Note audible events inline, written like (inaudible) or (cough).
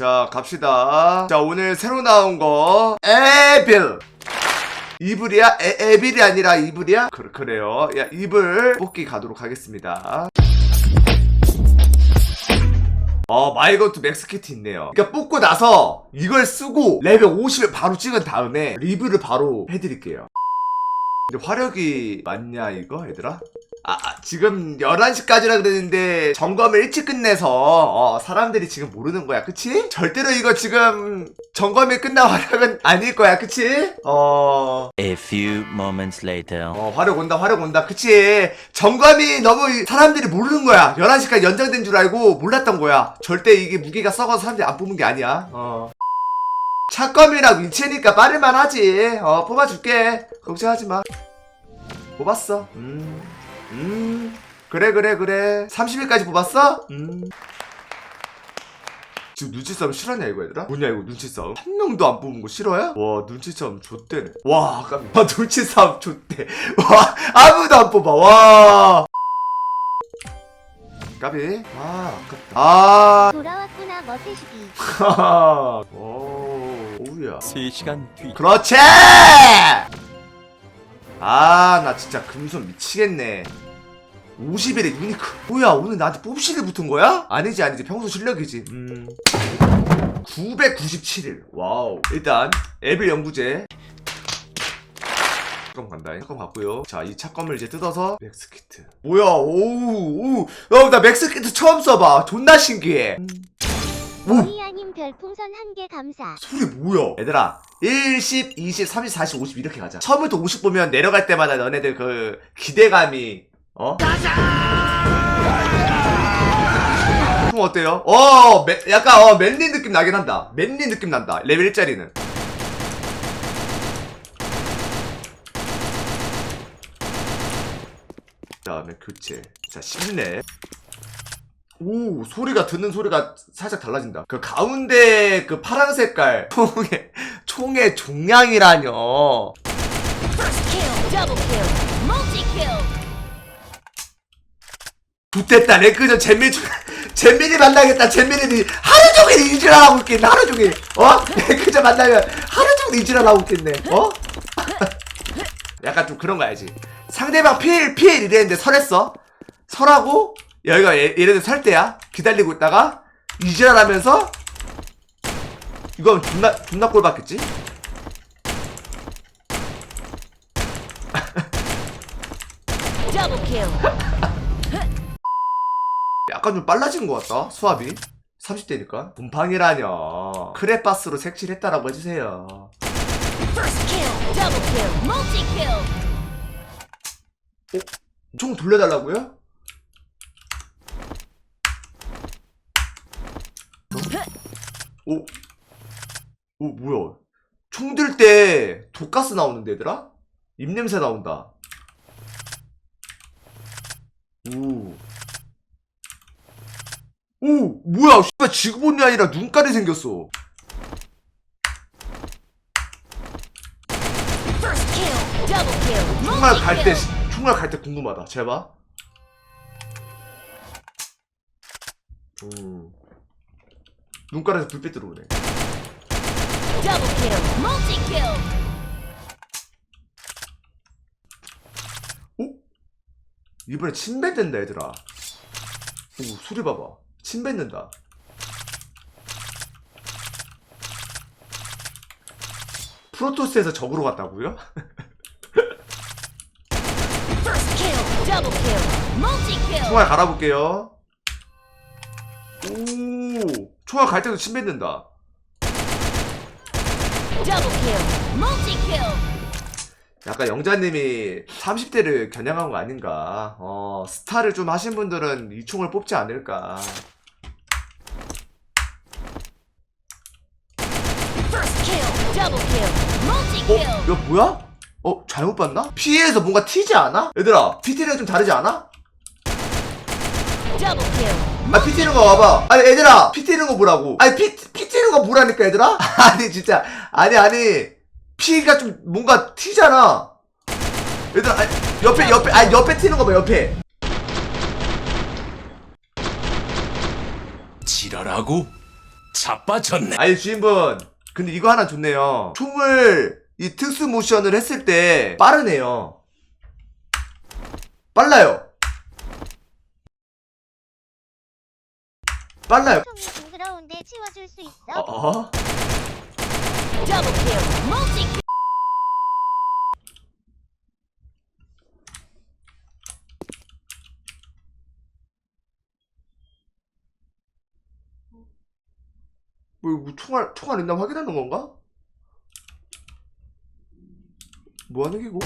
자 갑시다 자 오늘 새로 나온 거 에빌 이불이야? 에, 에빌이 아니라 이불이야? 그, 그래요 야 이불 뽑기 가도록 하겠습니다 어 마이건투 맥스키트 있네요 그러니까 뽑고 나서 이걸 쓰고 레벨 50을 바로 찍은 다음에 리뷰를 바로 해드릴게요 근데 화력이 맞냐 이거 얘들아? 아, 아, 지금 11시까지라 그랬는데 점검을 일찍 끝내서 어, 사람들이 지금 모르는 거야. 그치? 절대로 이거 지금 점검이 끝난 화력은 (laughs) 아닐 거야. 그치? 어... A few moments later. 어 화력 온다 화력 온다. 그치? 점검이 너무 사람들이 모르는 거야. 11시까지 연장된 줄 알고 몰랐던 거야. 절대 이게 무게가 썩어서 사람들이 안 뽑은 게 아니야. 어. 차검이랑 위치니까 빠를만 하지. 어 뽑아줄게. 걱정하지 마. 뽑았어. 음, 음 그래 그래 그래 30일까지 뽑았어? 음 지금 눈치 싸움 싫어하냐 이거 얘들아? 뭐냐 이거 눈치 싸움? 한 명도 안 뽑은 거 싫어요? 와 눈치 싸움 좆대네 와 깜- 와 눈치 싸움 좆대 (laughs) 와 아무도 안 뽑아 와 까비 아 아깝다 아 돌아왔구나. 오 (laughs) 오우야 3시간 뒤. 그렇지 아 나 진짜 금손 미치겠네. 50일에 유니크. 뭐야 오늘 나한테 뽑시를 붙은 거야? 아니지 아니지. 평소 실력이지. 음. 997일. 와우. 일단 에빌 연구제. 착검 간다. 착검 갔고요. 자 이 착검을 이제 뜯어서 맥스키트. 뭐야 오우 오나 맥스키트 처음 써봐. 존나 신기해. 오 머리아님 별풍선 한 개 감사. 소리 뭐야? 얘들아 1, 10, 20, 30, 40, 50 이렇게 가자. 처음부터 50 보면 내려갈 때마다 너네들 그 기대감이 어? 형 어때요? 어 매- 약간 어 맨리 느낌 나긴 한다. 맨리 느낌 난다. 레벨 1짜리는. 다음에 교체. 자 10렙 오 소리가 듣는 소리가 살짝 달라진다. 그 가운데 그 파란 색깔 (laughs) 총의 총의 종량이라뇨. 좋됐다 레크전 잼민 잼민이 만나겠다 잼민이 하루 종일 이질하고 있겠네 하루 종일. 어? (laughs) 레크전 만나면 하루 종일 이질하고 있겠네 어? (laughs) 약간 좀 그런 거 알지? 상대방 필, 필 이랬는데 설했어? 설하고 여기가 예, 예를 들어 설 때야? 기다리고 있다가 이질하면서 이건 존나 존나 꼴 받겠지? (laughs) 약간 좀 빨라진 것 같다 수압이. 30대니까. 곰팡이라뇨. 크레파스로 색칠했다라고 해주세요. Kill 총 돌려달라고요? 오, 오 뭐야? 총 들 때 독가스 나오는데 얘들아? 입냄새 나온다. 오, 오 뭐야? 씨발 지구본이 아니라 눈깔이 생겼어. 총알 갈 때, 총알 갈 때 궁금하다. 잘 봐. 음. 눈가에서 불빛 들어오네. double kill, multi kill 이번에 침 뱉는다, 얘들아. 오, 소리 봐봐. 침 뱉는다. 프로토스에서 적으로 갔다고요? First kill, double kill, multi kill 총알 갈아볼게요. 오, 총알 갈 때도 침 뱉는다. double kill, multi kill 약간 영자님이 30대를 겨냥한 거 아닌가. 어, 스타를 좀 하신 분들은 이 총을 뽑지 않을까. First kill, double kill, multi 어? kill 이거 뭐야? 어? 잘못 봤나? 피에서 뭔가 튀지 않아? 얘들아, 거좀 다르지 않아? double kill, 아, 피 튀는 거 봐봐. 아니, 얘들아, 피 튀는 거 뭐라고? 아니, 피, 피 튀는 거 뭐라니까, 얘들아? (laughs) 아니, 진짜. 아니, 아니. 피가 좀 뭔가 튀잖아. 얘들아, 아니, 옆에, 옆에, 아니, 옆에 튀는 거 봐, 옆에. 지랄하고 자빠졌네. 아니 주인분 근데 이거 하나 좋네요 총을 이 특수 모션을 했을 때 빠르네요 빨라요 빨라요 총이 징그러운데 치워줄 수 있어? 어? 어? Double kill. Multi kill. 뭐, 뭐 총알 총알 있나 확인하는 건가? 뭐 하는 게고?